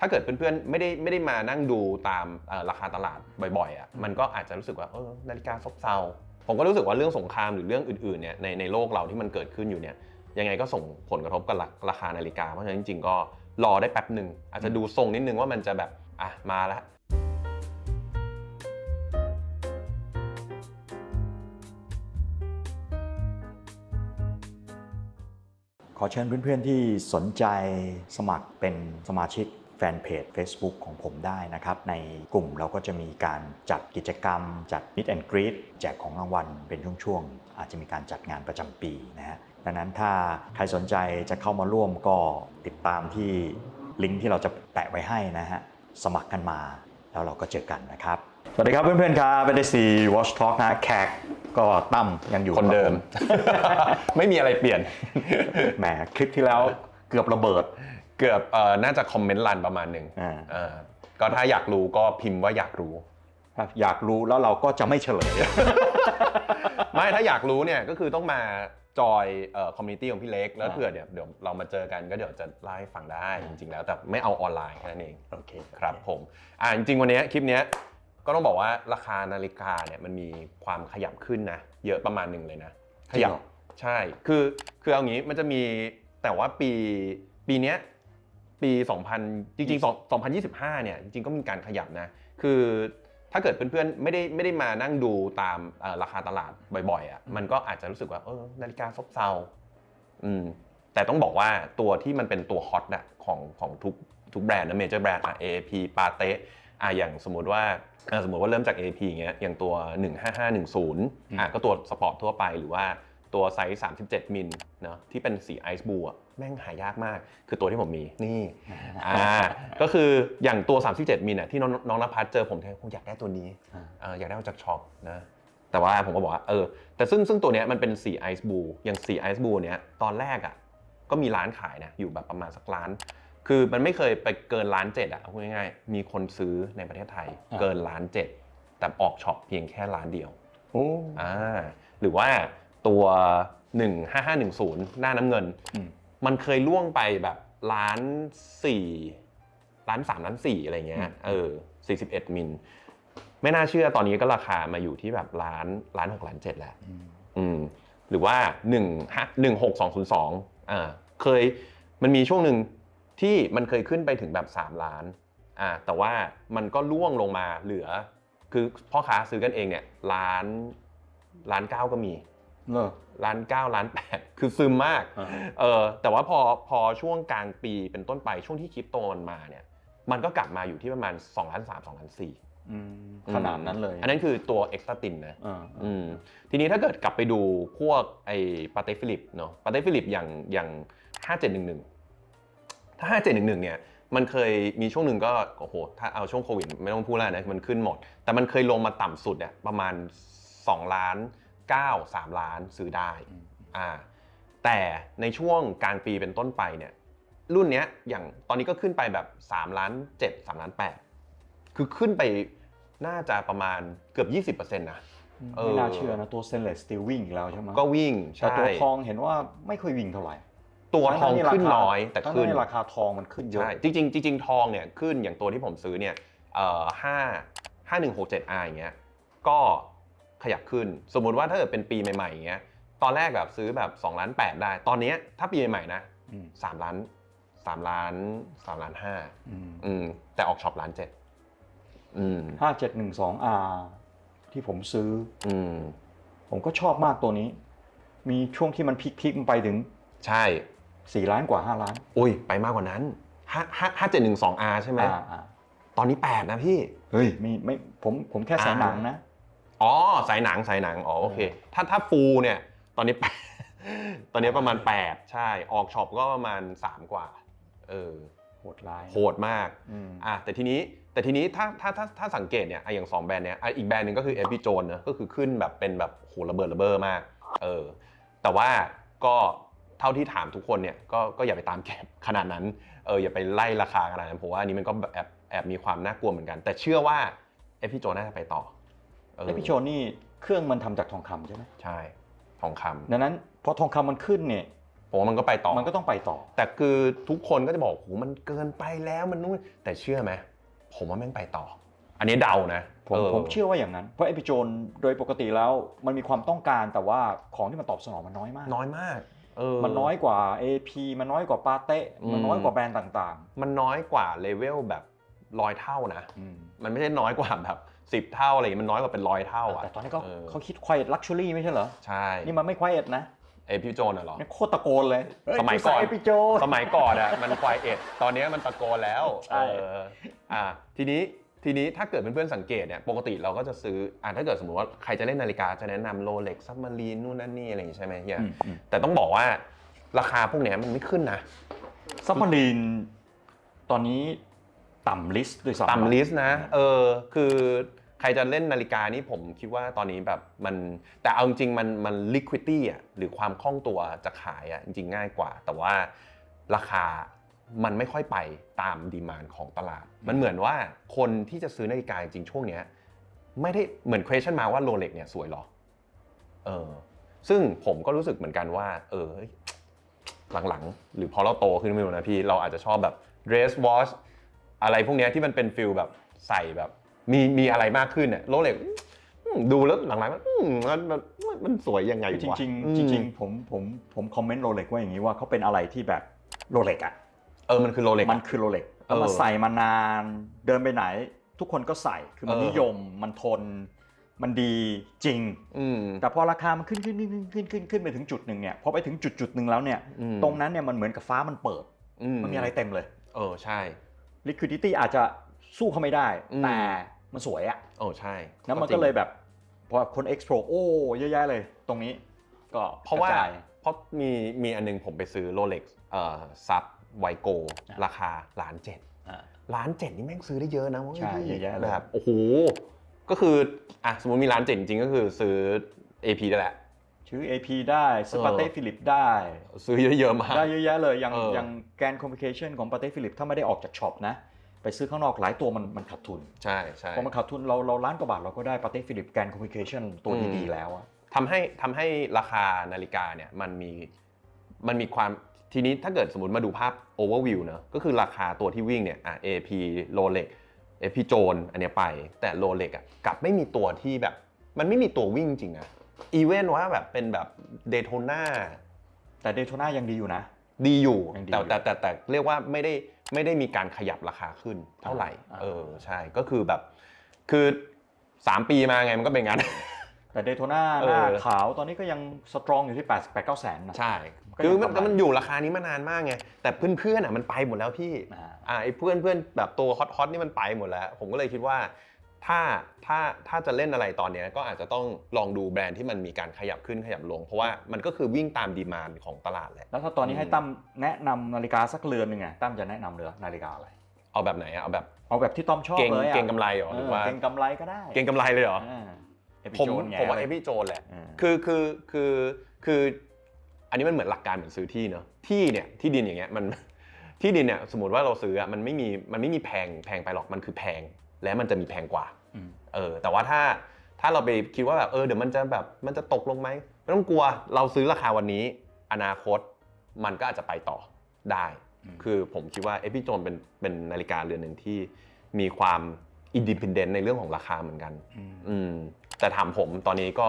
ถ้าเกิดเพื่อนๆไม่ได้ไม่ได้มานั่งดูตามราคาตลาดบ่อยๆอะมันก็อาจจะรู้สึกว่าเออนาฬิกาซบเซาผมก็รู้สึกว่าเรื่องสงครามหรือเรื่องอื่นๆเนี่ยในในโลกเราที่มันเกิดขึ้นอยู่เนี่ยยังไงก็ส่งผลกระทบกับราคานาฬิกา เพราะฉะนั้นจริงๆ ก็รอได้แป๊บหนึ่งอาจจะดูทรงนิดนึงว่ามันจะแบบอะมาแล้วขอเชิญเพื่อนๆที่สนใจสมัครเป็นสมาชิก แฟนเพจ Facebook ของผมได้นะครับ ในกลุ่มเราก็จะมีการจัดกิจกรรม จัด Meet and Greet แจกของรางวัลเป็นช่วงๆ อาจจะมีการจัดงานประจำปีนะฮะดังนั้นถ้าใครสนใจจะเข้ามาร่วมก็ติดตามที่ลิงก์ที่เราจะแปะไว้ให้นะฮะสมัครกันมาแล้วเราก็เจอกันนะครับ สวัสดีครับเพื่อนๆครับเป็นซี Watch Talk นะแขกก็ตั้มยังอยู่คนเดิมครับผไม่มีอะไรเปลี่ยน แหมคลิปที่แล้วเกือบระเบิด เกือบเอ่อน่าจะคอมเมนต์รันประมาณหนึ่งอ่าเออก็ถ้าอยากรู้ก็พิมพ์ว่าอยากรู้ครับอยากรู้แล้วเราก็จะไม่เฉลย ไม่ถ้าอยากรู้เนี่ยก็คือต้องมาจอยเอ่อคอมมูนิตี้ของพี่เล็กแล้วอ่า เผื่อเดี๋ยวเดี๋ยวเรามาเจอกันก็เดี๋ยวจะเล่าให้ฟังได้จริงๆแล้วแต่ไม่เอาออนไลน์แค่นั้นเอง โอเคครับผมอ่าจริงๆวันเนี้ยคลิปเนี้ยก็ต้องบอกว่าราคานาฬิกาเนี่ยมันมีความขยับขึ้นนะ เยอะประมาณหนึ่งเลยนะ ขยับใช่คือคือเอางี้มันจะมีแต่ว่าปีปีเนี้ย ปี 2000 จริงๆ2 2025 เนี่ย จริงๆ ก็มีการขยับนะ คือถ้าเกิดเพื่อนๆ ไม่ได้ไม่ได้มานั่งดูตามเอ่อราคาตลาดบ่อยๆอะ มันก็อาจจะรู้สึกว่าเออนาฬิกาซบเซาอืม แต่ต้องบอกว่าตัวที่มันเป็นตัวฮอตอะของของทุกทุกแบรนด์นะเมเจอร์แบรนด์อะ AP ปาเต้อะอย่างสมมุติว่าอะสมมติว่าเริ่มจาก AP อย่างเงี้ยอย่างตัว 15510อะก็ตัวสปอร์ตทั่วไปหรือว่า ตัวไซส์ 37 มิลเนาะที่เป็นสีไอซ์บูอะแม่งหายากมาก คือตัวที่ผมมีนี่อ่าก็คืออย่างตัว 37 มิลอะที่น้องน้องนภัสเจอผมเนี่ยผมอยากได้ตัวนี้อ่าเอออยากได้มาจากช็อปนะแต่ว่าผมก็บอกว่าเออแต่ซึ่งซึ่งตัวเนี้ยมันเป็นสีไอซ์บูอย่างสีไอซ์บูเนี้ยตอนแรกอะก็มีร้านขายนะอยู่แบบประมาณสักล้าน คือมันไม่เคยไปเกินล้านเจ็ดอะพูดง่ายๆมีคนซื้อในประเทศไทยอ่าเกินล้านเจ็ดแต่ออกช็อปเพียงแค่ล้านเดียวโอ้อ่าหรือว่า ตัว 15510 หน้าน้ำเงิน อืม มันเคยล่วงไปแบบล้านสี่ล้านสามล้านสี่อะไรเงี้อืยมเออสี่สิบเอ็ดมิล ไม่น่าเชื่อตอนนี้ก็ราคามาอยู่ที่แบบล้านล้านหกล้านเจ็ดแล้ว อืมอืมหรือว่า1 5 1 6 2 0 2อ่าเคยมันมีช่วงหนึ่งที่มันเคยขึ้นไปถึงแบบ3ล้านอ่าแต่ว่ามันก็ล่วงลงมาเหลือ คือพ่อค้าซื้อกันเองเนี่ยล้านล้านเก้าก็มี เลอล้านเก้าล้านแปดคือซึมมาก อ่า เออแต่ว่าพอพอช่วงกลางปีเป็นต้นไปช่วงที่คริปโตมันมาเนี่ย มันก็กลับมาอยู่ที่ประมาณ2ล้าน3 2ล้าน4อืมขนาดนั้นเลยอันนั้นคือตัวเอ็กซ์ต t ตินนะ อ่าอืมทีนี้ถ้าเกิดกลับไปดูพวกไอ้ปาเต้ฟิลิปเนาะปาเต้ฟิลิปอย่างอย่าง 5711 ถ้า 5711 เนี่ย มันเคยมีช่วงหนึ่งก็โอ้โห ถ้าเอาช่วงโควิดไม่ต้องพูดแล้วนะ มันขึ้นหมด แต่มันเคยลงมาต่ำสุดเนี่ยประมาณ 2 ล้าน 9 3 ล้านซื้อได้อ่าแต่ในช่วงกลางปีเป็นต้นไปเนี่ยรุ่นเนี้ยอย่างตอนนี้ก็ขึ้นไปแบบ3ล้าน7 3ล้าน8คือขึ้นไปน่าจะประมาณเกือบ 20%นะเออไม่น่าเชื่อนะตัวเซนเลสสตีลวิ่งอีกแล้วใช่ไหมก็วิ่งแต่ใช่ตัวทองเห็นว่าไม่ค่อยวิ่งเท่าไหร่ตัวทองทั้ๆขึ้นราคาน้อยแต่ทั้งๆขึ้นที่ราคาทองมันขึ้นเยอะใช่จริงๆจริงๆทองเนี่ยขึ้นอย่างตัวที่ผมซื้อเนี่ยเอ่อห้าห้าหนึ่งหกเจ็ดอาอย่างเงี้ยก็ ขยับขึ้น สมมุติว่าถ้าเกิดเป็นปีใหม่ๆอย่างเงี้ยตอนแรกแบบซื้อแบบ2ล้าน8ได้ ตอนเนี้ยถ้าปีใหม่ๆนะอืม3ล้าน3ล้าน3ล้านห้าอืมอืมแต่ออกช็อปล้านเจ็ดอืมห้าเจ็ดหนึ่งสองอาที่ผมซื้ออืมผมก็ชอบมากตัวนี้ มีช่วงที่มันพลิกๆมันไปถึง ใช่สี่ล้านกว่าห้าล้าน อุ้ย ไปมากกว่านั้นห้าห้าห้าเจ็ดหนึ่งสองอาใช่ไหมอ่าอ่าตอนนี้แปดนะพี่ เฮ้ยมีไม่ผมผมแค่สายหนังนะ อ๋อสายหนังสายหนังอ๋อโอเค ถ้าถ้าฟูเนี่ยตอนนี้ ตอนนี้ประมาณ 8 ใช่ ออกช็อปก็ประมาณ 3 กว่า เออโหดร้ายโหดมากอืมอะแต่ทีนี้แต่ทีนี้ถ้าถ้าถ้าถ้าสังเกตเนี่ยอะอย่าง2แบรนด์เนี้ยอะอีกแบรนด์หนึ่งก็คือเอพิโจนนะก็คือขึ้นแบบเป็นแบบโหระเบิดระเบ้อมาก เออ แต่ว่าก็เท่าที่ถามทุกคนเนี่ยก็ก็อย่าไปตามเก็บขนาดนั้นเอออย่าไปไล่ราคาขนาดนั้นเพราะว่าอันนี้มันก็แบบแอบแอบมีความน่ากลัวเหมือนกัน แต่เชื่อว่าเอพิโจน่าจะไปต่อเออ แล้วพี่โชนนี่เครื่องมันทำจากทองคำใช่ไหมใช่ ทองคำดังนั้นพอทองคำมันขึ้นเนี่ยผมว่ามันก็ไปต่อ มันก็ต้องไปต่อ แต่คือทุกคนก็จะบอกโหมันเกินไปแล้วมันนู่นแต่เชื่อไหมผมว่าแม่งไปต่อ อันนี้เดานะผมออผมเชื่อว่าอย่างนั้น เพราะเอพิโจนโดยปกติแล้วมันมีความต้องการแต่ว่าของที่มันตอบสนองมันน้อยมาก น้อยมากเออมันน้อยกว่า AP มันน้อยกว่าปาเต้มันน้อยกว่าแบรนด์ต่างมันน้อยกว่าเลเวลแบบร้อยเท่านะๆอืมมันไม่ใช่น้อยกว่าแบบสิบ 10 เท่าอะไรอย่างเงี้ยมันน้อยกว่าเป็นร้อยเท่าอะแต่ตอนนี้เขาออเขาคิด quiet luxury ไม่ใช่เหรอ ใช่ นี่มันไม่ quiet นะเอพิโจนอะเหรอนี่โคตรตะโกนเลย สมัยก่อนเอพิโจนสมัยก่อนอะมันควายเอ็ดตอนนี้มันตะโกนแล้วใช่เอออ่าทีนี้ทีนี้ถ้าเกิดเพื่อนๆสังเกตเนี่ยปกติเราก็จะซื้ออ่าถ้าเกิดสมมติว่าใครจะเล่นนาฬิกาจะแนะนำโรเล็กซับมารีนนู่นนั่นนี่อะไรอย่างงี้ใช่ไหมเฮียอืมอืมแต่ต้องบอกว่าราคาพวกเนี้ยมันไม่ขึ้นนะซับมารีนตอนนี้ ต่ำลิสต์ด้วยซ้ำต่ำลิสต์นะเออคือใครจะเล่นนาฬิกานี่ผมคิดว่าตอนนี้แบบมันแต่เอาจริงๆมันมัน liquidity อะหรือความคล่องตัวจะขายอะจริงๆง่ายกว่า แต่ว่าราคามันไม่ค่อยไปตามดีมานของตลาด มันเหมือนว่าคนที่จะซื้อนาฬิกาจริงๆช่วงเนี้ยไม่ได้เหมือน question มาว่าโรเล็กเนี่ยสวยเหรอเออซึ่งผมก็รู้สึกเหมือนกันว่า เออเฮ้ยหลังๆ หรือพอเราโตขึ้นไม่รู้นะพี่ เราอาจจะชอบแบบ dress watch อะไรพวกเนี้ยที่มันเป็นฟิลแบบใส่แบบ มีมีอะไรมากขึ้นเนี่ยโรเล็กดูแล้วหลังๆมันอืมมันมันมันสวยยังไงคือจวะริงอืๆมจริงๆผมผมผมคอมเมนต์โรเล็กว่าอย่างนี้ว่าเขาเป็นอะไรที่แบบโรเล็กอะเออมันคือโรเล็กมันคือโรเล็กเออมันใส่มานานเดินไปไหน ทุกคนก็ใส่คือมันเออนิยมมันทนมันดีจริงอืมแต่พอราคามันขึ้นขึ้นขึ้นขึ้นขึ้นขึ้นไปถึงจุดหนึ่งเนี่ยพอไปถึงจุดจุดหนึ่งแล้วเนี่ยอืมตรงนั้นเนี่ยมันเหมือนกับฟ้ามันเปิด มันมีอะไรเต็มเลย เออใช่ liquidity อาจจะสู้เขาไม่ได้ อืม แต่มันสวยอะโอ้ใช่แล้วมันจริก็งเลยแบบพอคน explore โอ้เยอะแยะเลย ตรงนี้ก็เพราะว่า กจย เพราะมีมีอันนึงผมไปซื้อโรเล็กเอ่อซับไวโกอะ ราคาล้านเจ็ดอ่า ล้านเจ็ดนี่แม่งซื้อได้เยอะนะเว้ยใช่พี่เยอะแยะเลย แบบโอ้โหก็คืออะสมมติมีล้านเจ็ดจริงๆก็คือซื้อ AP ได้แหละ ชื่อ AP ได้ สปาเต้ฟิลิปได้ ซื้อเยอะๆมาก ได้เยอะแยะเลย อย่างเออออย่างแกนคอมมิ c a t ชันของปาเต้ฟิลิปถ้าไม่ได้ออกจากช็อปนะ ไปซื้อข้างนอกหลายตัวมันมันขาดทุน ใช่ใช่พอมันขาดทุนเราเราล้านกว่าบาทเราก็ได้ปาเต้ฟิลิปแกนคอมมิ c a t ชันตัวอืมดีๆแล้วอะทำให้ทำให้ราคานาฬิกาเนี่ยมันมีมันมีความทีนี้ถ้าเกิดสมมติมาดูภาพ overview เนอะก็คือราคาตัวที่วิ่งเนี่ยอะ AP Rolex AP โจนอันเนี้ยไป แต่ Rolex อะกลับไม่มีตัวที่แบบ มันไม่มีตัววิ่งจริงนะ อีเวนว่าแบบเป็นแบบเดโ o นาแต่เดโ o นายังดีอยู่นะ ดีอยู่ยังดีแต่อยู่แต่แต่แต่เรียกว่าไม่ได้ไม่ได้มีการขยับราคาขึ้นเท่าไหร่อ่า เออใช่ก็คือแบบคือ 3 ปีมาไงมันก็เป็นงั้น แต่เดโ o นาเออหน้าขาวตอนนี้ก็ยังสตรองอยู่ที่ 8 8 9แสนนะ ใช่ ก็คือยังมันกำไรแต่มันอยู่ราคานี้มานานมากไง แต่เพื่อนๆอะมันไปหมดแล้วพี่ อ่า อ่าไอ้เพื่อนเพื่อนแบบตัวฮอตฮอตนี่มันไปหมดแล้ว ผมก็เลยคิดว่า ถ้าถ้าถ้าจะเล่นอะไรตอนเนี้ยก็อาจจะต้องลองดูแบรนด์ที่มันมีการขยับขึ้นขยับลง เพราะว่ามันก็คือวิ่งตามดีมานของตลาดแหละแล้วถ้าตอนนี้อืมให้ตั้มแนะนำนาฬิกาสักเรือนหนึ่งอะตั้มจะแนะนำเรือนาฬิกาอะไรเอาแบบไหนอะเอาแบบเอาแบบที่ต้อมชอบเก่งเลยอะเก่งกำไรเหรอหรือว่าเก่งกำไรก็ได้ เก่งกำไรเลยเหรอเอพิผมโจนไงผมว่าเอพี่โจนแหละอ่าคือคือคือคืออันนี้มันเหมือนหลักการเหมือนซื้อที่เนอะที่เนี่ยที่ดินอย่างเงี้ยมันที่ดินเนี่ยสมมติว่าเราซื้ออะมันไม่มีมันไม่มีแพงแพงไปหรอกมันคือแพงและมันจะมีแพงกว่าอืม เออแต่ว่าถ้าถ้าเราไปคิดว่าแบบเออเดี๋ยวมันจะแบบมันจะตกลงไหมไม่ต้องกลัวเราซื้อราคาวันนี้ อนาคตมันก็อาจจะไปต่อได้อืมคือผมคิดว่าเอพิโจนเป็นเป็นนาฬิกาเรือนหนึ่งที่มีความอินดิพ n เดนต์ในเรื่องของราคาเหมือนกันอืมอืมแต่ถามผมตอนนี้ก็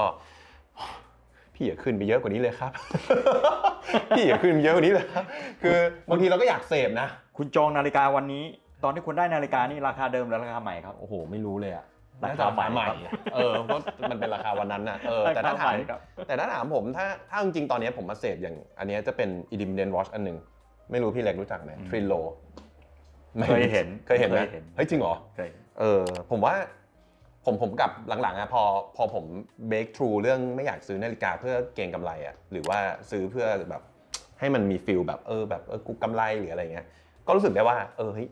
พี่อย่าขึ้นไปเยอะกว่านี้เลยครับ พี่อย่าขึ้นไปเยอะกว่านี้เลยครับคือบางทีเราก็อยากเสพนะ คุณจองนาฬิกาวันนี้ ตอนที่คุณได้นาฬิกานี่ราคาเดิมหรือราคาใหม่ครับ โอ้โห ไม่รู้เลยอะ ราคาใหม่น่จะเออเพราะมันเป็นราคาวันนั้นน่ะเออแต่ราถ้าคาถามใหม่ครับแต่ถ้าถามผมถ้าถ้าจริงๆตอนนี้ผมมาเสพอย่างอันเนี้ยจะเป็น Independent Watch อันหนึ่งไม่รู้พี่เล็กรู้จักไหมอืมทริโลเคยเห็นเคยเห็นไหมเคยเห็นเฮ้ยจริงเหรอเคยเออผมว่าผมผมกับหลังๆอะพอพอผม break through เรื่องไม่อยากซื้อนาฬิกาเพื่อเก็งกำไรอะหรือว่าซื้อเพื่อแบบให้มันมีฟิลแบบเออแบบเออกูกำไรหรืออะไรเงี้ยก็รู้สึกได้ว่าเออเฮ้ย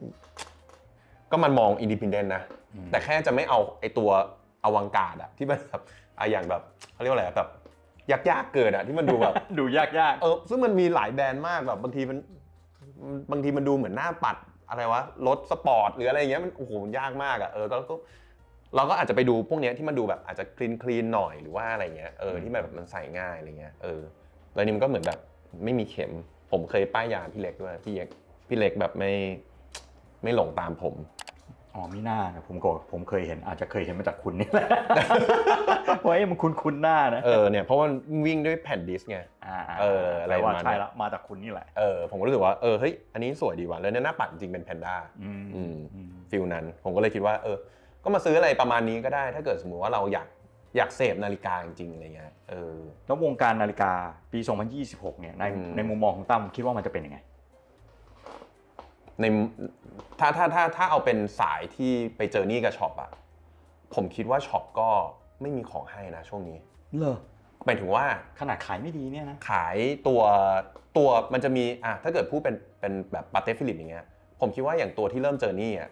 ก็มันมองอินดิพ n เดนต์นะอืมแต่แค่จะไม่เอาไอตัวอวังการอะที่มันแบบอะอย่างแบบเขาเรียกว่าอะไรอะแบบยากๆเกิดอะที่มันดูแบบ ดูยากยากเออซึ่งมันมีหลายแบรนด์มากแบบบางทีมันบางทีมันดูเหมือนหน้าปัดอะไรวะรถสปอร์ตหรืออะไรอย่างเงี้ยมันโอ้โหมันยากมากอะ่ะเออก็ก็เราก็อาจจะไปดูพวกเนี้ยที่มันดูแบบอาจจะคลีนคลีนหน่อยหรือว่าอะไรเงี้ยเออที่มันแบบมันใส่ง่ายอะไรเงี้ยเออแล้วนี่มันก็เหมือนแบบไม่มีเข็ม ผมเคยป้ายยาพี่เล็กด้วยพี่เล็กพี่เล็กแบบไม่ ไม่หลงตามผม อ๋อมิน่านะผมก็ผมเคยเห็นอาจจะเคยเห็นมาจากคุณนี่แหละว่าเอ้ยมันคุ้นคุ้นๆหน้านะเออเนี่ยเพราะว่าวิ่งด้วยแผ่นดิสก์ไงาเอออะไรแปลว่าประมาณ ใช่ละมาจากคุณนี่แหละเออผมก็รู้สึกว่าเออเฮ้ยอันนี้สวยดีว่ะแล้วเนี่ยหน้าปัดจริงๆเป็นแพนด้าอืมอืมอืมฟิลนั้น ผมก็เลยคิดว่าเออ ก็มาซื้ออะไรประมาณนี้ก็ได้ ถ้าเกิดสมมุติว่าเราอยากอยากเสพนาฬิกาจริงๆอะไรเงี้ยเออ แล้ววงการนาฬิกาปี 2026 เนี่ยในอืม ในมุมมองของตั้มคิดว่ามันจะเป็นยังไง ในถ้าถ้าถ้าถ้าเอาเป็นสายที่ไปเจอนี่กับช็อปอะผมคิดว่าช็อปก็ไม่มีของให้นะช่วงนี้เลอหมายถึงว่าขนาดขายไม่ดีเนี่ยนะขายตัวตัวมันจะมีอะถ้าเกิดพูดเป็นเป็นแบบปาเต้ฟิลิปอย่างเงี้ยผมคิดว่าอย่างตัวที่เริ่มเจอนี่อะ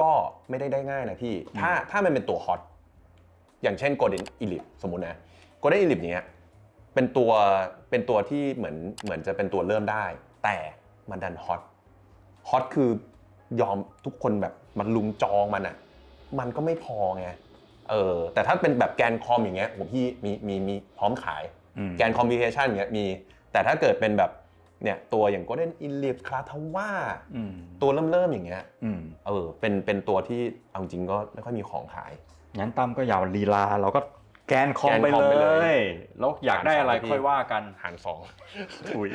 ก็ไม่ได้ได้ง่ายนะพี่ ถ้าถ้ามันเป็นตัวฮอตอย่างเช่น Golden Elite สมมุตินะ Golden Elite เนี้ยเป็นตัวเป็นตัวที่เหมือนเหมือนจะเป็นตัวเริ่มได้ แต่มันดันฮอต ฮอตคือยอมทุกคนแบบมันลุมจองมันอะ มันก็ไม่พอไงเออแต่ถ้าเป็นแบบแกนคอมอย่างเงี้ยผมพี่มีมีมีพร้อมขายอืมแกนคอมพิวเทชันเนี้ยมี แต่ถ้าเกิดเป็นแบบเนี่ยตัวอย่าง Golden Elite คลาทว่าอืมตัวเริ่มเริ่มๆอย่างเงี้ยอืมเออเป็นเป็นตัวที่เอาจริงก็ไม่ค่อยมีของขาย งั้นตั้มก็อย่าลีลาเราก็ แกนคอมแกนไปคอมไปเลเลย ย แล้วอยากได้อะไรหารสองพี่ค่อยว่ากัน หารสอง ถุย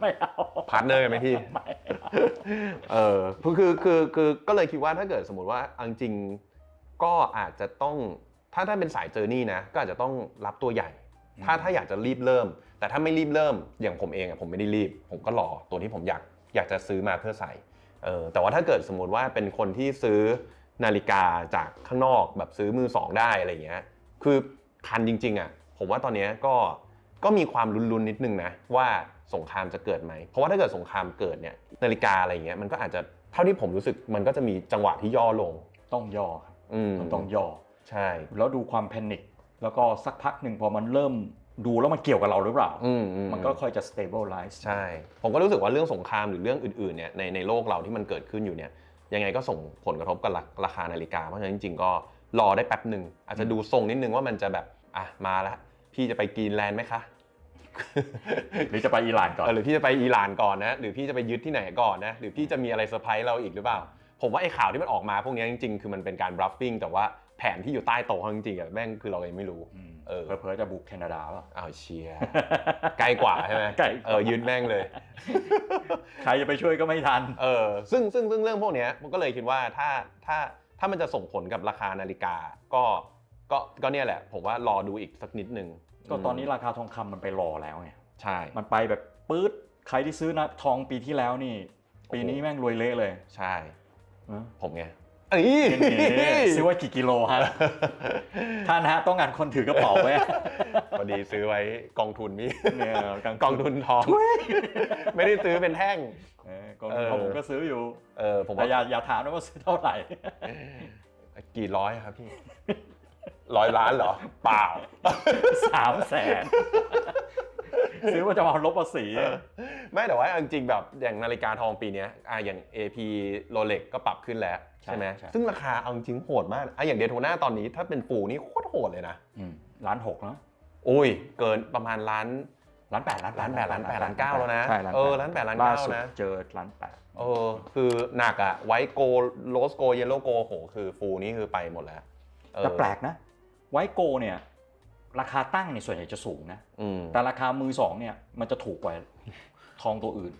ไม่เอาพาร์ทเนอร์กันไหมพี่ ไม่เอาเออคือคือคือคือก็เลยคิดว่าถ้าเกิดสมมติว่าเอาจริงๆก็อาจจะต้องถ้าถ้าเป็นสายเจอร์นี่นะก็อาจจะต้องรับตัวใหญ่ ถ้าถ้าอยากจะรีบเริ่ม แต่ถ้าไม่รีบเริ่มอย่างผมเองอะผมไม่ได้รีบ ผมก็รอตัวที่ผมอยากอยากจะซื้อมาเพื่อใส่เออแต่ว่าถ้าเกิดสมมติว่าเป็นคนที่ซื้อนาฬิกาจากข้างนอกแบบซื้อมือสองได้อะไรเงี้ยคือ ทันจริงๆอะผมว่าตอนเนี้ยก็ก็มีความลุ้นๆนิดนึงนะว่าสงครามจะเกิดไหม เพราะว่าถ้าเกิดสงครามเกิดเนี่ยนาฬิกาอะไรเงี้ยมันก็อาจจะเท่าที่ผมรู้สึกมันก็จะมีจังหวะที่ย่อลงต้องย่อครับอืมมันต้องย่อใช่ แล้วดูความแพนิคแล้วก็สักพักหนึ่งพอมันเริ่มดูแล้วมันเกี่ยวกับเราหรือเปล่าอืมอืมันก็ค่อยจะ stabilize ใช่ ผมก็รู้สึกว่าเรื่องสงครามหรือเรื่องอื่นๆเนี่ยในในโลกเราที่มันเกิดขึ้นอยู่เนี่ยยังไงก็ส่งผลกระทบกับราราคานาฬิกา เพราะฉะนั้นจริงๆก็รอได้แป๊บหนึ่งอาจจะดูทรงนิดนึงว่ามันจะแบบ อะมาแล้วพี่จะไปกรีนแลนด์ไหมคะหรือจะไปอิหร่านก่อนเออหรือพี่จะไปอิหร่านก่อนนะ หรือพี่จะไปยึดที่ไหนก่อนนะ หรือพี่จะมีอะไรเซอร์ไพรส์เราอีกหรือเปล่า ผมว่าไอ้ข่าวที่มันออกมาพวกนี้จริงๆ คือมันเป็นการบรัฟฟิ้งแต่ว่าแผนที่อยู่ใต้โต๊ะเขาจริงๆอะแม่งคือเรายังไม่รู้มเออเผลอๆจะบุกแคนาดาป่ะอ้าวเชียร์ใกล้กว่าใช่ไหมใกล้กว่าเออยึดแม่งเลย ใครจะไปช่วยก็ไม่ทัน เออ ซึ่งซึ่งซึ่งเรื่องพวกเนี้ยมันก็เลยคิดว่าถ้าถ้าถ้ามันจะส่งผลกับราคานาฬิกาก็ ก็ก็เนี่ยแหละ ผมว่ารอดูอีกสักนิดนึงก็ตอนนี้ราคาทองคำมันไปรอแล้วไง ใช่ มันไปแบบปื๊ด ใครที่ซื้อนะทองปีที่แล้วนี่ ปีนี้แม่งรวยเละเลยใช่เออผมไงเอ้ยนี่ซื้อไว้กี่กิโลฮะ ท่านฮะต้องการคนถือกระเป๋าไว้พอดีซื้อไว้กองทุนมีเนี่ยกลางกองทุนทอง ไม่ได้ซื้อเป็นแท่ง เออกองทุนทองผมก็ซื้ออยู่ เออผมแต่ว่าอย่าอย่าถามนะว่าซื้อเท่าไหร่ กี่ร้อยครับพี่ ร้อยล้านเหรอ เปล่าสามแสนซื้อว่าจะมาลบภาษีไม่แต่ว่าเอาจริงๆแบบอย่างนาฬิกาทองปีเนี้ยอะอย่าง AP Rolex ก็ปรับขึ้นแล้ว ใช่ไหมใช่ซึ่งราคาเอาจริงๆโหดมากอะอย่างเดโทนาตอนนี้ถ้าเป็นฟูนี่โคตรโหดเลยนะอืมล้านหกเนาะโอ้ย เกินประมาณล้านล้านแปดล้านล้านแปดล้านแปดล้านเก้าแล้วนะใช่ล้านเอแปอดล้านแปดล้านล่าเก้าสุดนะเจอล้านแปดเออคือหนักอะไวโกโรสโกเยลโลโกโหคือฟูนี่คือไปหมดแล้วเออ แต่แปลกนะไวโกเนี่ยราคาตั้งเนี่ยส่วนใหญ่จะสูงนะอืมแต่ราคามือสองเนี่ยมันจะถูกกว่าทองตัวอื่น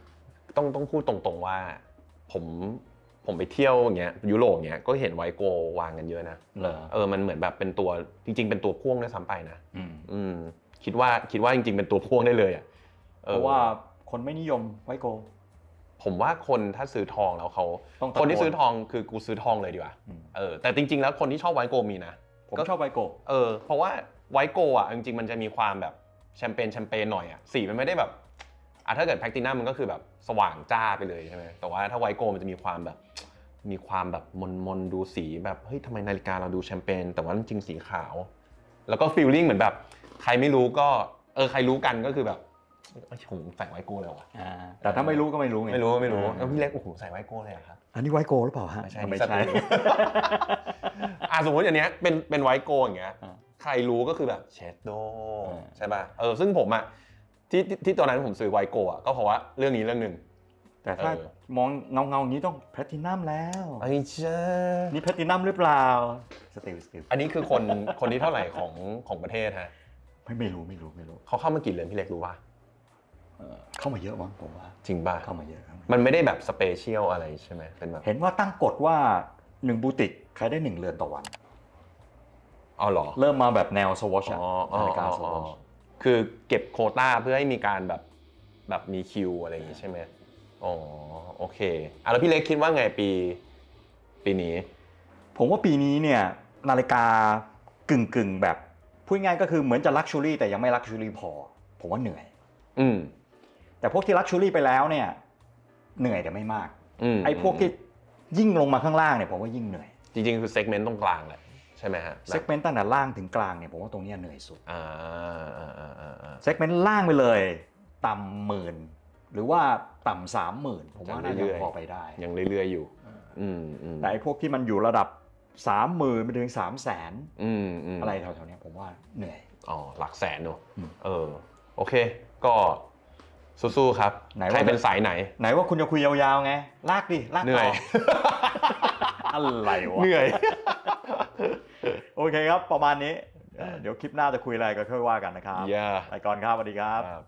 ต้องต้องพูดตรงๆว่า ผมผมไปเที่ยวอย่างเงี้ยยุโรปเงี้ยก็เห็นไวโกวางกันเยอะนะเหรอเออมันเหมือนแบบเป็นตัวจริง ๆ เป็นตัวพ่วงด้วยซ้ำไปนะอืมอืมคิดว่าคิดว่าจริง ๆ เป็นตัวพ่วงได้เลยอะอเพอราะว่าคนไม่นิยมไวโก ผมว่าคนถ้าซื้อทองแล้วเขาต้องตะโกนคนที่ซื้อทองคือกูซื้อทองเลยดีกว่าอืมเออแต่จริง ๆ แล้วคนที่ชอบไวโกมีนะผมก็ชอบไวโกเออเพราะว่าไวโกอะจริงๆมันจะมีความแบบแชมเปญแชมเปญหน่อยอะสีมันไม่ได้แบบอะถ้าเกิดแพคตินัมมันก็คือแบบสว่างจ้าไปเลยใช่ไหมแต่ว่าถ้าไวโกมันจะมีความแบบมีความแบบมนมนๆดูสีแบบเฮ้ยทำไมนาฬิกาเราดูแชมเปญแต่ว่าจริงๆสีขาว แล้วก็ฟีลลิ่งเหมือนแบบ ใครไม่รู้ก็เออใครรู้กันก็คือแบบเอ้ย ผมใส่ไวโก้เลยว่ะอ่าแต่ถ้าไม่รู้ก็ไม่รู้ไงไม่รู้ก็ไม่รู้อ่าแล้วพี่เล็กโอ้โหใส่ไวโก้เลยเหรอครับอันนี้ไวโกหรือเปล่าฮะไม่ใช่ไม่นี่ใช่สตูอะสมมติอย่างเนี้ยเป็นเป็นไวโก้อย่างเงี้ยอ่าใครรู้ก็คือแบบเชดโดอ่าใช่ป่ะเออซึ่งผมอะจที่ที่ที่ตอนนั้นผมซื้อไวโกะก็เพราะว่าเรื่องนี้เรื่องหนึ่งแต่ถ้าเออมองเงาเงาๆอย่างนี้ต้องแพลตินัมแล้วไอ้จ้านี่แพลตินัมหรือเปล่าสติลสติลอันนี้คือคนคนที่เท่าไหร่ของของประเทศฮะไม่ไม่รู้ไม่รู้ไม่รู้เขาเข้ามากี่เรือนพี่เล็กรู้ป่ะ เอ่อเข้ามาเยอะมั้งผมว่าจริงป่ะเข้ามาเยอะครับมันไม่ได้แบบสเปเชียลอะไรใช่ไหมเป็นแบบเห็นว่าตั้งกฎว่าหนึ่งบูติกใครได้หนึ่งเรือนต่อวันอ๋อเหรอ เริ่มมาแบบแนวสวอชอ๋ออ๋อนาฬิกาอ๋อสวอ๋ออชคือเก็บโควต้าเพื่อให้มีการแบบแบบมีคิวอะไรอย่างงี้ใช่ไหมอ๋อโอเคอะแล้วพี่เล็กคิดว่าไงปี ปีนี้ ผมว่าปีนี้เนี่ยนาฬิกากึ่งกึ่งๆแบบพูดง่ายๆก็คือเหมือนจะลักชัวรี่แต่ยังไม่ลักชัวรี่พอ ผมว่าเหนื่อย อืม แต่พวกที่ลักชัวรี่ไปแล้วเนี่ย เหนื่อยแต่ไม่มากอืมไอ้พวกที่ยิ่งลงมาข้างล่างเนี่ยผมว่ายิ่งเหนื่อย จริงๆ คือเซกเมนต์ตรงกลางแหละใช่ไหมฮะเซกเมนต์ตั้งแต่ล่างถึงกลางเนี่ยผมว่าตรงเนี้ยเหนื่อยสุดอ่าอ่าอ่าอ่าอ่าเซกเมนต์ล่างไปเลย ต่ำหมื่นหรือว่าต่ำสามหมื่นผมว่าน่าจะพอไปได้ ยังเรื่อยๆอยู่อืมอืมแต่ไอ้พวกที่มันอยู่ระดับสามหมื่นไปถึงสามแสนอืมอืมอะไรแถวๆเนี้ยผมว่าเหนื่อยอ๋อหลักแสนเนอะอืมเออโอเค ก็ สู้ๆครับ ไหนว่าใครเป็นสายไหน ไหนว่าคุณจะคุยยาวๆไง ลากดิ ลากเหนื่ต่อยออะไรวะ เหนื่อย โอเคครับ ประมาณนี้เอ่อเดี๋ยวคลิปหน้าจะคุยอะไรก็ค่อยว่ากันนะครับ อย่าไปก่อนครับสวัสดีครับ ครับ